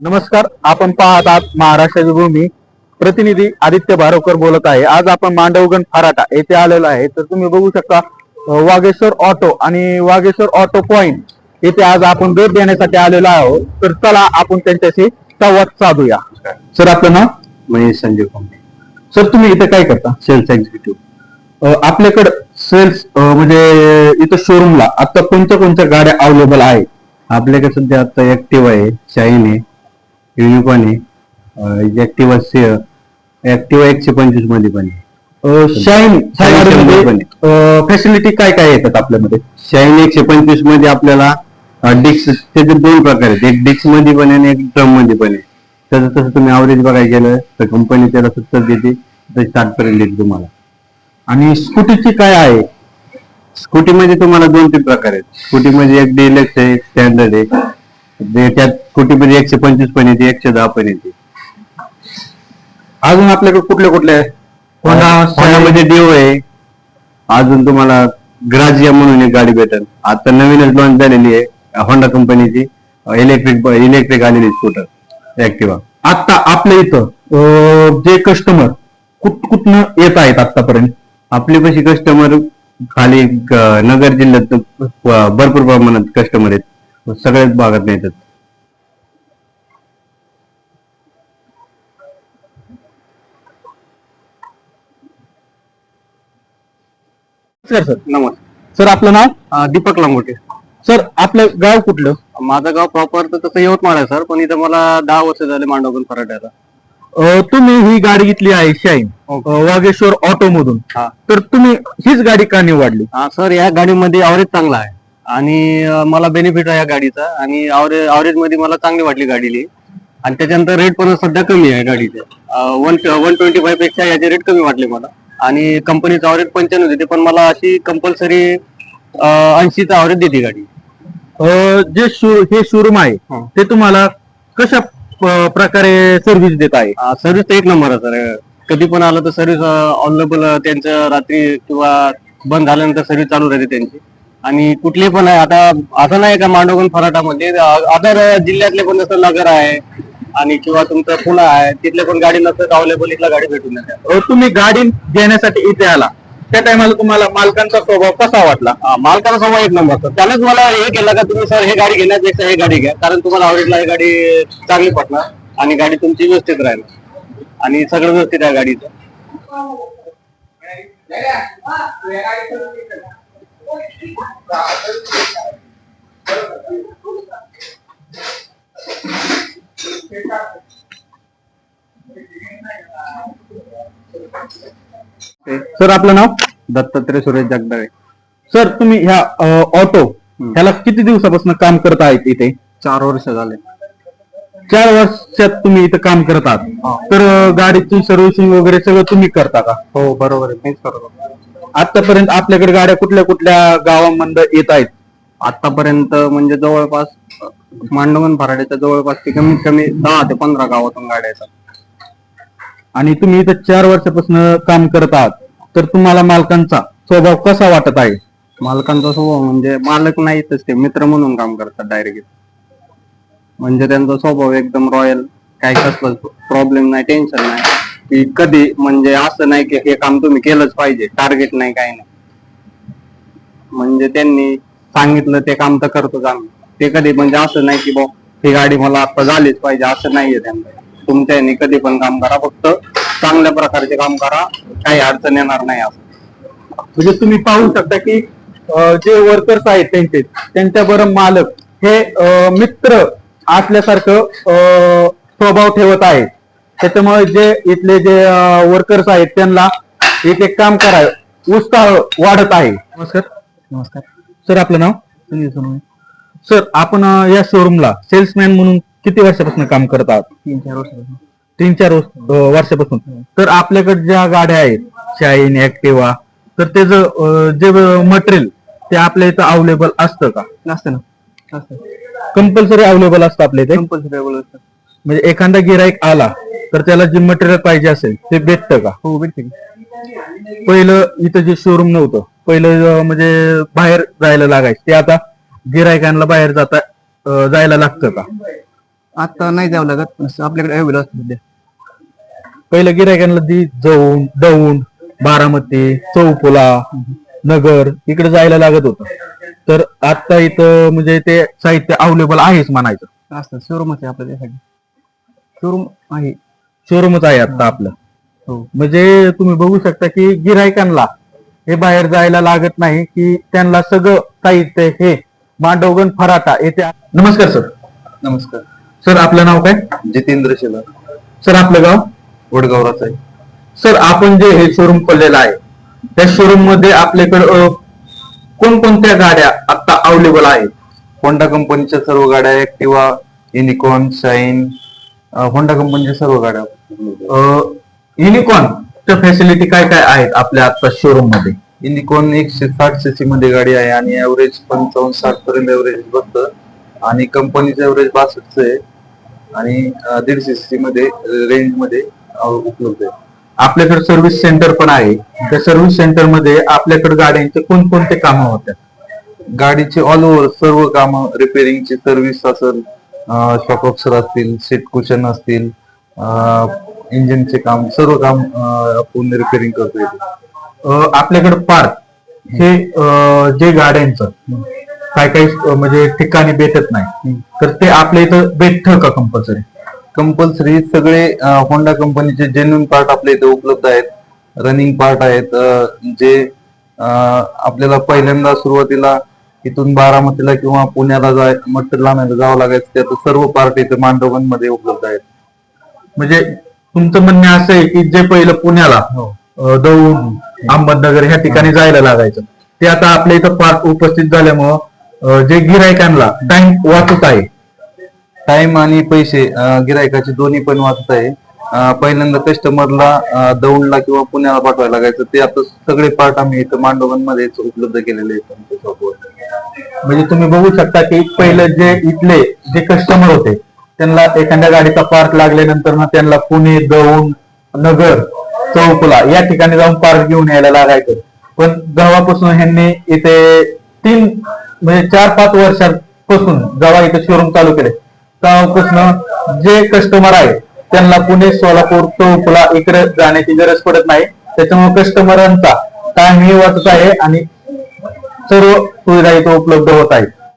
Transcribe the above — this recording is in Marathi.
नमस्कार आपण पाहत आहात महाराष्ट्राची भूमी. प्रतिनिधी आदित्य भारोकर बोलत आहे. आज आपण मांडवगण फराटा येथे आलेलो आहे. तर तुम्ही बघू शकता वागेश्वर ऑटो आणि वागेश्वर ऑटो पॉइंट येथे आज आपण भेट देण्यासाठी आलेलो आहोत. तर चला आपण त्यांच्याशी संवाद साधूया. सर आपलं नाव? महेश संजय कोंबडे सर तुम्ही इथे काय करता? Cells executive. आपल्याकडे सेल्स म्हणजे इथं शोरूमला आता कोणत्या कोणत्या गाड्या अवेलेबल आहेत? आपल्याकडे सध्या आता ऍक्टिव्ह आहे शाईन आहे युनिकॉन आहे. ऍक्टिव्हा ऍक्टिव्हा एकशे पंचवीसमध्ये पण आहे. शाईन फॅसिलिटी काय काय येतात आपल्यामध्ये? शाईन एकशे पंचवीसमध्ये आपल्याला डिक्स त्याचे दोन प्रकार आहेत. एक डिक्समध्ये पण आहे आणि एक ड्रममध्ये पण आहे. त्याचं तसं तुम्ही अवरेज बघायला गेलं तर कंपनी त्याला सत्तर देते तर साठ पर्यंत देते तुम्हाला. आणि स्कूटीची काय आहे? स्कूटी मध्ये तुम्हाला दोन तीन प्रकार आहेत. स्कूटी मध्ये एक डिलक्स आहे स्टँडर्ड आहे. त्यात स्कूटी मध्ये एकशे पंचवीस पण येते एकशे दहा पण येते. अजून आपल्याकडे कुठले कुठले होंडा मध्ये डिओ आहे. अजून तुम्हाला ग्राजिया म्हणून एक गाडी भेटेल. आता नवीनच लॉन्च झालेली आहे होंडा कंपनीची. इलेक्ट्रिक इलेक्ट्रिक आलेली स्कूटर ऍक्टिव्हा आता आपल्या इथं जे कस्टमर कुठ कुठनं येत आहेत आतापर्यंत आपली कशी कस्टमर खाली नगर जिल्ह्यात भरपूर प्रमाणात कस्टमर आहेत. सगळ्याच भागात नाही येतात सर. सर नमस्कार. सर आपलं नाव? दीपक लांगोटे. सर आपलं गाव कुठलं? माझं गाव प्रॉपर तर तसं यवतमाळ आहे सर पण इथं मला दहा वर्ष झाले मांडवगण फराट्याला. अं, तुम्ही ही गाडी घेतली आहे शाईन अं, वागेश्वर ऑटो मधून हा. तर तुम्ही हीच गाडी का निवडली? हा सर या गाडीमध्ये अवरेज चांगला आहे. आणि अं, मला बेनिफिट आहे या गाडीचा आणि अवरेजमध्ये मला चांगली वाटली गाडीली. आणि त्याच्यानंतर रेट पण सध्या कमी आहे गाडीचे. वन वन ट्वेंटी फाईव्हपेक्षा याचे रेट कमी वाटले मला. आणि कंपनीचा अवरेज पंच्याण्णव देते पण मला अशी कंपल्सरी ऐंशीचा अवरेज देते गाडी. अं, जे शो- हे शोरूम आहे हा. ते तुम्हाला कशा प- प्रकारे सर्व्हिस देत आहे? सर्व्हिस तर एक नंबर आहे सर कधी पण आलं तर सर्व्हिस अवेलेबल त्यांचं रात्री किंवा बंद झाल्यानंतर सर्व्हिस चालू राहते त्यांची. आणि कुठली पण आहे. आता असं नाही का मांडवगण फराटामध्ये अदर जिल्ह्यातले पण जसं नगर आहे आणि किंवा तुमचं पुणे आहे तिथले पण गाडी नसतात अवेलेबल इथला गाडी भेटून जाते. तुम्ही गाडी घेण्यासाठी इथे आला. त्या टायमाला तुम्हाला मालकांचा स्वभाव कसा वाटला? मालकाला समोर एक नंबर. त्यानेच मला हे केलं का तुम्ही सर हे गाडी घेण्यापेक्षा हे गाडी घ्या. कारण तुम्हाला आवडीला ही गाडी चांगली पडणार आणि गाडी तुमची व्यवस्थित राहील. आणि सगळं व्यवस्थित आहे गाडीचं. सर आपलं नाव? दत्तात्रय सुरेश जगदाळे. सर तुम्ही ह्या ऑटो ह्याला किती दिवसापासून काम करत आहेत इथे? चार वर्ष झाले. चार वर्षात तुम्ही इथं काम करत आहात. तर गाडीची सर्व्हिसिंग वगैरे सगळं तुम्ही करता का? हो बरोबर आहे. मीच करतो. आतापर्यंत आपल्याकडे गाड्या कुठल्या कुठल्या गावांमध्ये येत आहेत? आतापर्यंत म्हणजे जवळपास मांडवण भराड्याच्या जवळपास ते कमीत कमी दहा ते पंधरा गावातून गाड्या येतात. आणि तुम्ही इथं चार वर्षापासून काम करत आहात. तर तुम्हाला मालकांचा स्वभाव कसा वाटत आहे? मालकांचा स्वभाव म्हणजे मालक नाहीतच ते मित्र म्हणून काम करतात डायरेक्ट म्हणजे त्यांचा स्वभाव एकदम रॉयल काही कसलं प्रॉब्लेम नाही टेन्शन नाही. की कधी म्हणजे असं नाही की हे काम तुम्ही केलंच पाहिजे टार्गेट नाही काही नाही. म्हणजे त्यांनी सांगितलं ते काम तर करतोच आम्ही. ते कधी म्हणजे असं नाही की बा ही गाडी मला आता झालीच पाहिजे असं नाहीये त्यांना तुमच्या कधी पण काम करा फक्त चांगल्या प्रकारचे काम करा काही अडचण येणार नाही असं. म्हणजे तुम्ही पाहू शकता की जे वर्कर्स आहेत त्यांचे त्यांच्या बरं मालक हे मित्र असल्यासारखं अं, स्वभाव ठेवत आहेत. त्याच्यामुळे जे इथले जे वर्कर्स आहेत त्यांना एक एक काम कराय उत्साह वाढत आहे. नमस्कार. नमस्कार. सर आपलं नाव? सुनील सोनवणे. सर आपण अं, या शोरूमला सेल्समॅन म्हणून किती वर्षापासून काम करत आहात? तीन चार वर्षापासून. तीन चार वर्ष- अं, वर्षापासून. तर आपल्याकडे ज्या गाड्या आहेत शाईन ऍक्टिवा तर त्याचं अं, जे मटेरियल ते आपल्या इथं अवेलेबल असतं का? नसतं ना. असतं कंपल्सरी अवेलेबल असतं आपल्या इथे? कंपल्सरी असतं. म्हणजे एखादा गिराईक आला तर त्याला जे मटेरियल पाहिजे असेल ते भेटतं का? हो भेटते पहिलं इथं जे शोरूम नव्हतं पहिलं अं, म्हणजे बाहेर जायला लागायचं. ते आता गिरायकांना बाहेर जाता अं, जायला लागतं का? आता नाही जावं लागत असं आपल्याकडे अवेलेबल असतं सध्या. पहिलं गिरायकांना दी जौंड दौंड बारामती चौफुला नगर इकडे जायला लागत होतं. तर आता इथं म्हणजे ते साहित्य अवेलेबल आहेच म्हणायचं. असतं शोरूमच आहे आपल्या त्यासाठी. शोरूम आहे. शोरूमच आहे आता आपलं. हो. म्हणजे तुम्ही बघू शकता की गिरायकांना हे बाहेर जायला लागत नाही की त्यांना सगळं साहित्य हे मांडवगण फराटा येथे नमस्कार सर. नमस्कार. सर आपलं नाव काय? जितेंद्र शेला सर आपलं गाव? वडगावराच आहे. सर आपण जे हे शोरूम खोललेलं आहे त्या शोरूममध्ये आपल्याकडं कोणकोणत्या गाड्या आता अवेलेबल आहेत? होंडा कंपनीच्या सर्व गाड्या ऍक्टिवा युनिकॉन शाईन होंडा कंपनीच्या सर्व गाड्या युनिकॉन फॅसिलिटी काय काय आहेत आपल्या आता शोरूममध्ये? युनिकॉन एकशे साठ सीसी मध्ये गाडी आहे आणि ऍव्हरेज पंचावन्न साठ पर्यंत ऍव्हरेज बसतं. आणि कंपनीचं ऍव्हरेज बासष्टच आहे. आणि दीडशे सीसी मध्ये रेंजमध्ये उपलब्ध आहे. आपल्याकडे सर्व्हिस सेंटर पण आहे. त्या सर्व्हिस सेंटरमध्ये आपल्याकडे गाड्यांचे कोणकोणते कामं होतात गाडीचे ऑल ओव्हर सर्व कामं रिपेरिंगची सर्व्हिस असेल शॉप ऑक्सर असतील सीट कुशन असतील इंजिनचे काम सर्व काम आपण रिपेरिंग करतो इथे. आपल्याकडे पार्क हे जे गाड्यांचं काय काही म्हणजे ठिकाणी भेटत नाही. तर ते आपल्या इथं भेटतं का कंपल्सरी कंपल्सरी सगळे होंडा कंपनीचे जेन्युन पार्ट आपल्या इथे उपलब्ध आहेत. रनिंग पार्ट आहेत. जे आपल्याला पहिल्यांदा सुरुवातीला इथून बारामतीला किंवा पुण्याला जाय आणायला जावं लागायचं त्याचं सर्व पार्ट इथे मांडवगणमध्ये उपलब्ध आहेत. म्हणजे तुमचं म्हणणं असं आहे की जे पहिलं पुण्याला अं, दौंड अहमदनगर ह्या ठिकाणी जायला लागायचं. ते आता आपल्या इथं पार्क उपस्थित झाल्यामुळं जे गिरायकांना टाइम वाचत आहे. टाइम आणि पैसे गिरायकाचे दोन्ही पण वाचत आहे. पहिल्यांदा कस्टमरला दौंडला किंवा पुण्याला पाठवायला लागायचं ते आता सगळे पार्ट आम्ही इथं मांडवगण उपलब्ध केलेले आहेत आमच्या शॉपवर म्हणजे तुम्ही बघू शकता की पहिलं जे इथले जे कस्टमर होते त्यांना एखाद्या गाडीचा पार्क लागल्यानंतर ना त्यांना पुणे दौंड नगर चौकुला या ठिकाणी जाऊन पार्क घेऊन यायला लागायचं. पण गावापासून ह्यांनी इथे तीन म्हणजे चार पाच वर्षांपासून जेव्हा इथे शोरूम चालू केले. तेव्हापासून जे कस्टमर आहे त्यांना पुणे सोलापूर टोपला इकडे जाण्याची गरज पडत नाही. त्याच्यामुळे कस्टमरांचा टाइमही वाचत आहे आणि सर्व सुविधा इथे उपलब्ध होत आहेत.